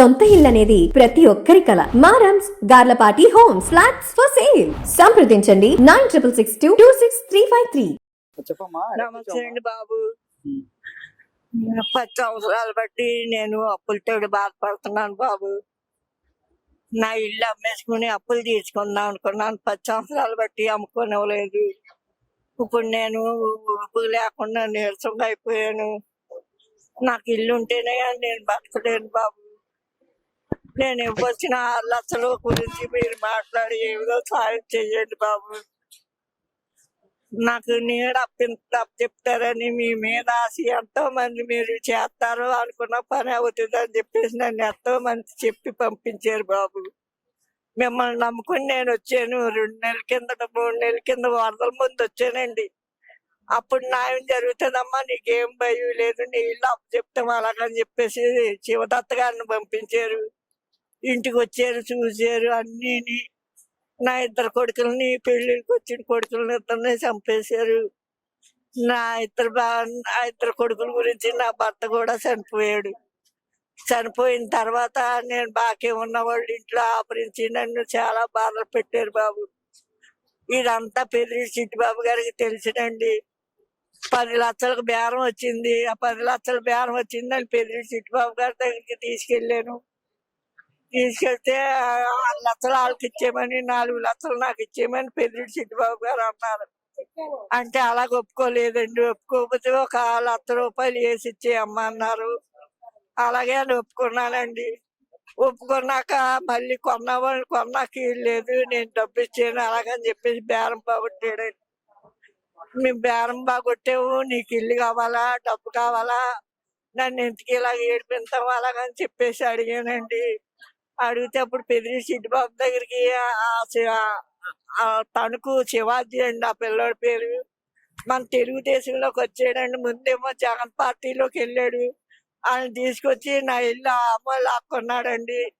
సొంత ఇల్లు అనేది ప్రతి ఒక్కరి కల. మారమ్స్ Garlapati homes flats for sale. సంప్రదించండి nine triple six two two six three five three. నమస్తే అండి బాబు. పది సంవత్సరాలు బట్టి నేను అప్పులతో బాధపడుతున్నాను బాబు. నా ఇల్లు అమ్మేసుకుని అప్పులు తీసుకుందాం అనుకున్నాను. పది సంవత్సరాలు బట్టి అమ్ముకోనివ్వలేదు ఇప్పుడు నేను ఊపు లేకుండా నీరసంగా అయిపోయాను. నాకు ఇల్లు ఉంటేనే నేను బతకలేను బాబు. నేను ఇవ్వచ్చిన ఆరు లక్షల గురించి మీరు మాట్లాడి ఏదో సాయం చేయండి బాబు. నాకు నీడ అప్పింత చెప్తారని మీ మీద ఆశ ఎంతో మంది మీరు చేస్తారు అనుకున్న పని అవుతుంది అని చెప్పేసి నన్ను ఎంతో మంది చెప్పి పంపించారు బాబు. మిమ్మల్ని నమ్ముకుని నేను వచ్చాను. రెండు నెలల కింద మూడు నెలల కింద వరదల ముందు వచ్చానండి. అప్పుడు న్యాయం జరుగుతుందమ్మా నీకేం భయం లేదు నీ ఇల్లు అప్పు చెప్తాం అలాగని చెప్పేసి శివదత్త గారిని పంపించారు. ఇంటికి వచ్చారు చూసారు అన్నీని నా ఇద్దరు కొడుకుల్ని పెళ్ళికి వచ్చిన కొడుకులని ఇద్దరిని చంపేశారు. నా ఇద్దరు బా నా ఇద్దరు కొడుకుల గురించి నా భర్త కూడా చనిపోయాడు. చనిపోయిన తర్వాత నేను బాకీ ఉన్న వాళ్ళు ఇంట్లో ఆపరించి నన్ను చాలా బాధలు పెట్టారు బాబు. ఇదంతా పెళ్ళి చిట్టిబాబు గారికి తెలిసినండి. పది లక్షలకు బేరం వచ్చింది. ఆ పది లక్షల బేరం వచ్చిందని పెళ్ళి చిట్టిబాబు గారి దగ్గరికి తీసుకెళ్ళాను. తీసుకెళ్తే ఆరు లక్షలు వాళ్ళకి ఇచ్చేయమని నాలుగు లక్షలు నాకు ఇచ్చేయమని పెద్దిరెడ్డి చిట్టిబాబు గారు అన్నారు. అంటే అలా ఒప్పుకోలేదండి. ఒప్పుకోకపోతే ఒక లక్ష రూపాయలు వేసి ఇచ్చేయమ్మా అన్నారు. అలాగే అని ఒప్పుకున్నానండి. ఒప్పుకున్నాక మళ్ళీ కొన్నవాళ్ళు కొన్నాక లేదు నేను డబ్బు ఇచ్చాను అలాగని చెప్పేసి బేరం బాగొట్టాడండి. మేము బేరం బాగొట్టాము నీకు ఇల్లు కావాలా డబ్బు కావాలా నన్ను ఎందుకు ఇలా ఏడిపించాము అలాగని చెప్పేసి అడిగానండి. అడిగితే అప్పుడు పెదిరి సిద్ధిబాబు దగ్గరికి ఆ- తణుకు శివాజీ అండి ఆ పిల్లోడి పేరు. మన తెలుగుదేశంలోకి వచ్చాడండి. ముందేమో జగన్ పార్టీలోకి వెళ్ళాడు. ఆయన తీసుకొచ్చి నా ఇల్లు అమ్మ లాక్కున్నాడండి.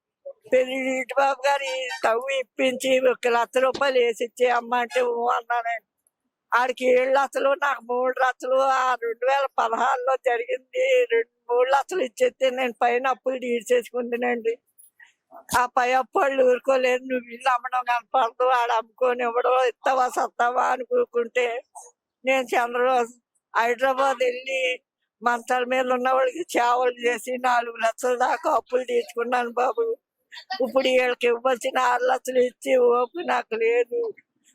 పెళ్ళి బాబు గారి తవ్వు ఇప్పించి ఒక లక్ష రూపాయలు వేసి ఇచ్చే అమ్మ అంటే ఊ అన్నానండి ఆడికి ఏడు లక్షలు నాకు మూడు లక్షలు ఆ రెండు వేల పదహారులో జరిగింది. రెండు మూడు లక్షలు ఇచ్చేస్తే నేను పైన అప్పులు తీర్చేసుకుంటానండి ఆ పై అప్పళ్ళు ఊరుకోలేదు నువ్వు ఇల్లు అమ్మడం కనపడదు. ఆడ అమ్ముకొని ఇవ్వడం ఇస్తావా సత్తావా అని నేను చంద్ర హైదరాబాద్ వెళ్ళి మంచాల మీద ఉన్న వాళ్ళకి చేవలు చేసి నాలుగు లక్షల దాకా అప్పులు తీసుకున్నాను బాబు. ఇప్పుడు వీళ్ళకి ఇవ్వాల్సిన ఆరు లక్షలు ఇచ్చి ఓపు నాకు లేదు.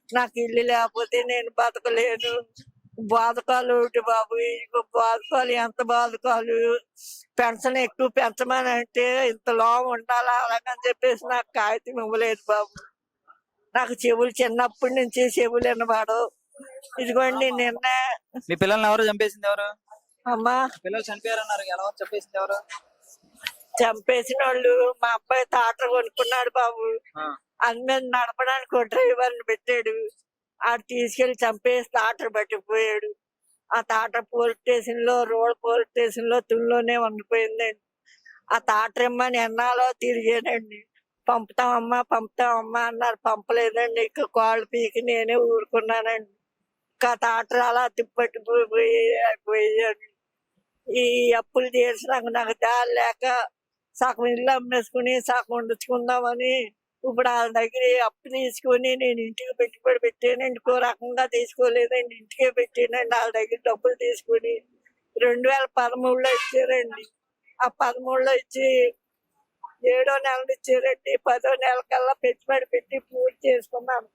నాకు ఇల్లు లేకపోతే నేను బతకలేను. బాధకాలు ఒకటి బాబు బాధకాలు ఎంత బాధకాలు? పెన్షన్ ఎక్కువ పెంచమని అంటే ఇంత లోన్ ఉండాలా? అలాగని చెప్పేసి నాకు కాగితం ఇవ్వలేదు బాబు. నాకు చెవులు చిన్నప్పటి నుంచి చెవులు వినబాడు ఇదిగోండి నిన్న మీ పిల్లల్ని ఎవరు చంపేసింది ఎవరు? అమ్మా. పిల్లలు చనిపోయారన్నారు ఎలా చంపేసింది ఎవరు? చంపేసిన వాళ్ళు మా అబ్బాయి తాట కొనుక్కున్నాడు బాబు. ఆ, అందరి నడపడానికి ఒక డ్రైవర్ని పెట్టాడు. ఆడు తీసుకెళ్ళి చంపేసి తాట పట్టిపోయాడు. ఆ తాట పోలీస్ స్టేషన్లో రోడ్ పోలీస్ స్టేషన్లో తుల్లోనే ఉండిపోయిందండి ఆ తాట రమ్మని ఎన్నాలో తిరిగానండి పంపుతామమ్మా పంపుతామమ్మా అన్నారు. పంపలేదండి. ఇక కాళ్ళు పీకి నేనే ఊరుకున్నానండి. ఇంకా తాట అలా తిప్పట్టి పోయి అయిపోయాను ఈ అప్పులు తీర్చినాక నాకు దారి లేక సగం ఇల్లు అమ్మేసుకుని సగం వండుచుకుందామని ఇప్పుడు వాళ్ళ దగ్గర అప్పు తీసుకొని నేను ఇంటికి పెట్టుబడి పెట్టానండి. ఇంకో రకంగా తీసుకోలేదండి. ఇంటికే పెట్టానండి వాళ్ళ దగ్గర డబ్బులు తీసుకొని. రెండు వేల పదమూడులో ఇచ్చారండి. ఆ పదమూడులో ఇచ్చి ఏడో నెలలు ఇచ్చారండి. పదో నెల కల్లా పెట్టుబడి పెట్టి పూర్తి చేసుకున్నాను.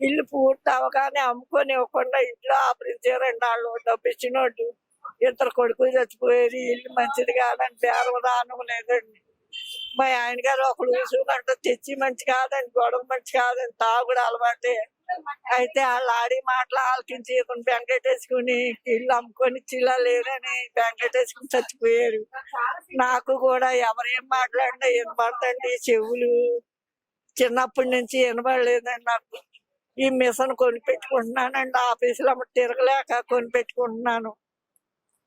ఇల్లు పూర్తి అవగానే అమ్ముకొని ఇవ్వకుండా ఇంట్లో ఆపరించారండి వాళ్ళు. డబ్బు ఇచ్చినోడు ఇద్దరు కొడుకులు చచ్చిపోయేది ఇల్లు మంచిది కాదని బేరం రానం లేదండి మా ఆయన గారు ఒకడు చూసుకుంటే తెచ్చి మంచి కాదండి గొడవ మంచి కాదండి తాగుడు అలవాటే. అయితే వాళ్ళు ఆడి మాటలు ఆలకించి ఇతను వెంకటేసుకుని ఇల్లు అమ్ముకొని చిల్లా లేరని వెంకటేసుకుని చచ్చిపోయారు. నాకు కూడా ఎవరేం మాట్లాడినా వినపడతండి చెవులు. చిన్నప్పటి నుంచి వినపడలేదండి నాకు. ఈ మిషన్ కొని పెట్టుకుంటున్నానండి ఆఫీసులో తిరగలేక కొని పెట్టుకుంటున్నాను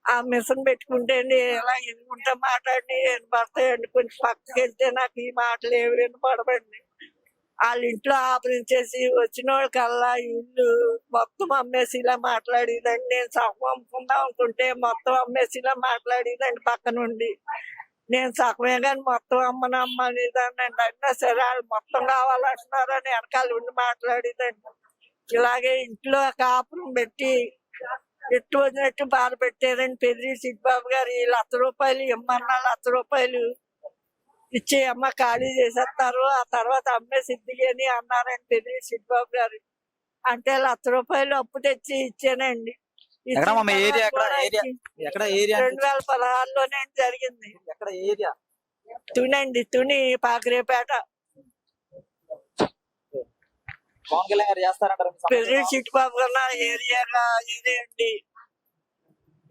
ఆ మిషన్ పెట్టుకుంటే ఎలా ఎన్నుకుంటే మాట్లాడి వినపడతాయండి కొంచెం పక్కకి వెళ్తే నాకు ఈ మాటలు ఏమి వినపడవండి. వాళ్ళ ఇంట్లో ఆపరించేసి వచ్చిన వాళ్ళకల్లా ఇల్లు మొత్తం అమ్మేసి ఇలా మాట్లాడేదండి. నేను సగం అమ్ముకుందాం అనుకుంటే మొత్తం అమ్మేసి ఇలా మాట్లాడేదండి పక్క నుండి నేను సగమే కానీ మొత్తం అమ్మని అమ్మని దాన్ని అయినా సరే వాళ్ళు మొత్తం కావాలంటున్నారని వెనకాల ఉండి మాట్లాడేదండి. ఇలాగే ఇంట్లో కాపురం పెట్టి ఎట్టు వదినట్టు బాధ పెట్టారండి పెద్ద సిద్ధిబాబు గారు ఈ లక్ష రూపాయలు ఇమ్మన్నా లక్ష రూపాయలు ఇచ్చి అమ్మ ఖాళీ చేసేస్తారు. ఆ తర్వాత అమ్మే సిద్ధికి అని అన్నారండి పెద్ద సిద్ధిబాబు గారు. అంటే లక్ష రూపాయలు అప్పు తెచ్చి ఇచ్చానండి. రెండు వేల పదహారులోనే జరిగింది. తునండి తుని పాకిరేపేట. పవన్ కళ్యాణ్ గారు చేస్తారంటారు మీ సమస్య? చిట్టుబాబు కన్నా ఏరియాగా ఏరియా అండి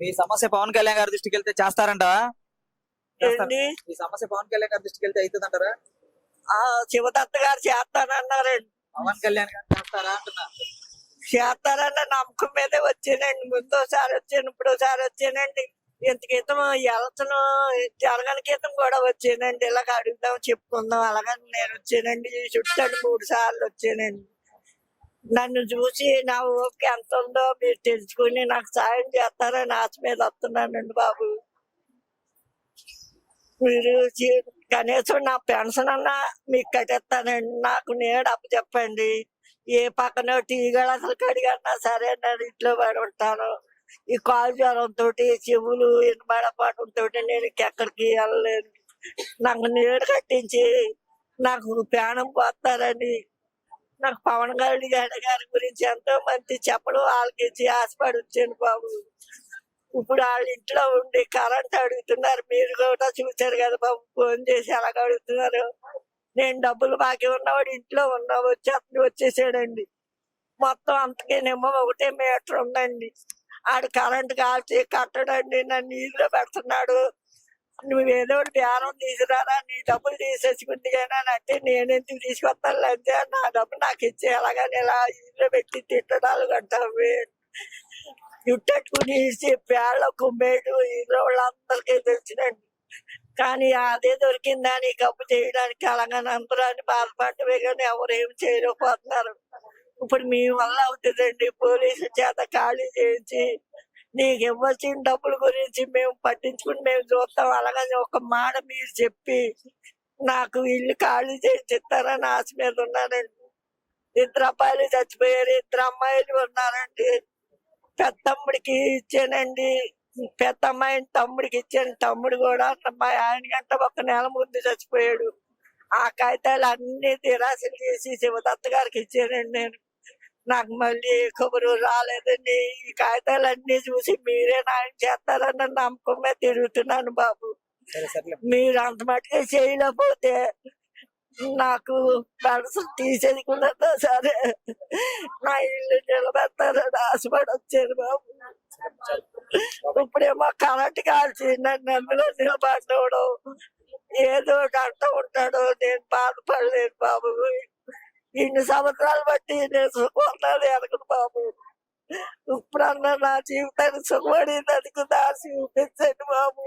మీ సమస్య పవన్ కళ్యాణ్ గారి దృష్టికి వెళ్తే చేస్తారంటావా? చేస్తారు. ఏంటి? ఈ సమస్య పవన్ కళ్యాణ్ గారి దృష్టికి వెళ్తే అవుతుందంటారా? ఆ శివదత్త గారు చేస్తానన్నారండి. పవన్ కళ్యాణ్ గారు చేస్తారా అంటున్నా. చేస్తారన్న నమ్మకం మీదే వచ్చానండి. ముందోసారి వచ్చాను ఇప్పుడోసారి వచ్చానండి. ఇంత క్రితం ఎలతను జరగని క్రితం కూడా వచ్చానండి. ఇలాగ అడుగుదాం చెప్పుకుందాం. అలాగని నేను వచ్చానండి. చుట్టాడు మూడు సార్లు వచ్చానండి. నన్ను చూసి నా ఓపిక ఎంత ఉందో మీరు తెలుసుకుని నాకు సాయం చేస్తారని ఆశ మీద వస్తున్నానండి బాబు. మీరు కనీసం నా పెన్షన్ అన్నా మీకు కట్టేస్తానండి. నాకు నేడు అప్పు చెప్పండి. ఏ పక్కన టీ అసలు కడిగన్నా సరే నేను ఇంట్లో పడి ఉంటాను. ఈ కాలు జ్వరం తోటి చెవులు ఎనబడపాటం నేను ఎక్కడికి వెళ్ళలేను. నాకు నీడ కట్టించి నాకు ప్రాణం పోతారని నాకు పవన్ కళ్యాణ్ గారి గారి గురించి ఎంతో మంది చెప్పడం వాళ్ళకి ఆశపడి వచ్చాను బాబు. ఇప్పుడు వాళ్ళ ఇంట్లో ఉండి కరెంట్ అడుగుతున్నారు. మీరు కూడా చూశారు కదా బాబు ఫోన్ చేసి ఎలాగ అడుగుతున్నారు? నేను డబ్బులు బాకీ ఉన్నవాడు ఇంట్లో ఉన్నా వచ్చి అతను వచ్చేసాడండి. మొత్తం అంతకేనేమో ఒకటే మీటర్ ఉందండి. ఆడు కరెంట్ కాల్చి కట్టడండి నన్ను నీళ్ళు పెడుతున్నాడు. నువ్వు ఏదో ఒకటి బేరం తీసుకురారా నీ డబ్బులు తీసేసుకుంది అని అంటే నేను ఎందుకు తీసుకొస్తాను? అంటే నా డబ్బు నాకు ఇచ్చే అలాగని ఇలా ఇల్లు పెట్టి తిట్టడాలు గంటావి చుట్టట్టుకుని పేళ్ళ కుమ్మేడు ఇంట్లో వాళ్ళందరికీ తెలిసినండి కానీ అదే దొరికిందని కప్పు చేయడానికి? అలాగని అందరాన్ని అని బాధపడటమే కానీ ఎవరు ఏం చేయలేకపోతున్నారు? ఇప్పుడు మీ వల్ల అవుతుందండి. పోలీసుల చేత ఖాళీ చేయించి నీకు ఇవ్వాల్సిన డబ్బుల గురించి మేము పట్టించుకుని మేము చూస్తాం. అలాగని ఒక మాట మీరు చెప్పి నాకు ఇల్లు ఖాళీ చేసి ఇస్తారని ఆశ మీద ఉన్నానండి. ఇద్దరు అబ్బాయిలు చచ్చిపోయారు ఇద్దరు అమ్మాయిలు ఉన్నారండి. పెద్దమ్ముడికి ఇచ్చానండి. పెద్ద అమ్మాయిని తమ్ముడికి ఇచ్చాను. తమ్ముడు కూడా మా ఆయన గంట ఒక నెల ముందు చచ్చిపోయాడు. ఆ కాగితాలు అన్ని తిరాసలు చేసి శివదత్త గారికి ఇచ్చానండి నేను. నాకు మళ్ళీ కబురు రాలేదండి. ఈ కాగితాలు అన్ని చూసి మీరే న్యాయం చేస్తారన్న నమ్మకం మీద తిరుగుతున్నాను బాబు. మీరు అంత మట్టుగా చేయలేకపోతే నాకు మనసు తీసేసుకున్నదో సరే. నా ఇల్లు నిలబెడతారని ఆశపడి వచ్చాను బాబు. ఇప్పుడేమో కరెంట్ కాల్చి నన్ను అందులో నిలబడ్డాడు ఏదో ఒకటి అంటూ ఉంటాడు నేను బాధపడలేను బాబు. ఇన్ని సంవత్సరాలు బట్టి నేను సుఖపడ్డాను అనుకుని బాబు. ఇప్పుడన్నా నా జీవితాన్ని అందుకు దాసి చూపించండి బాబు.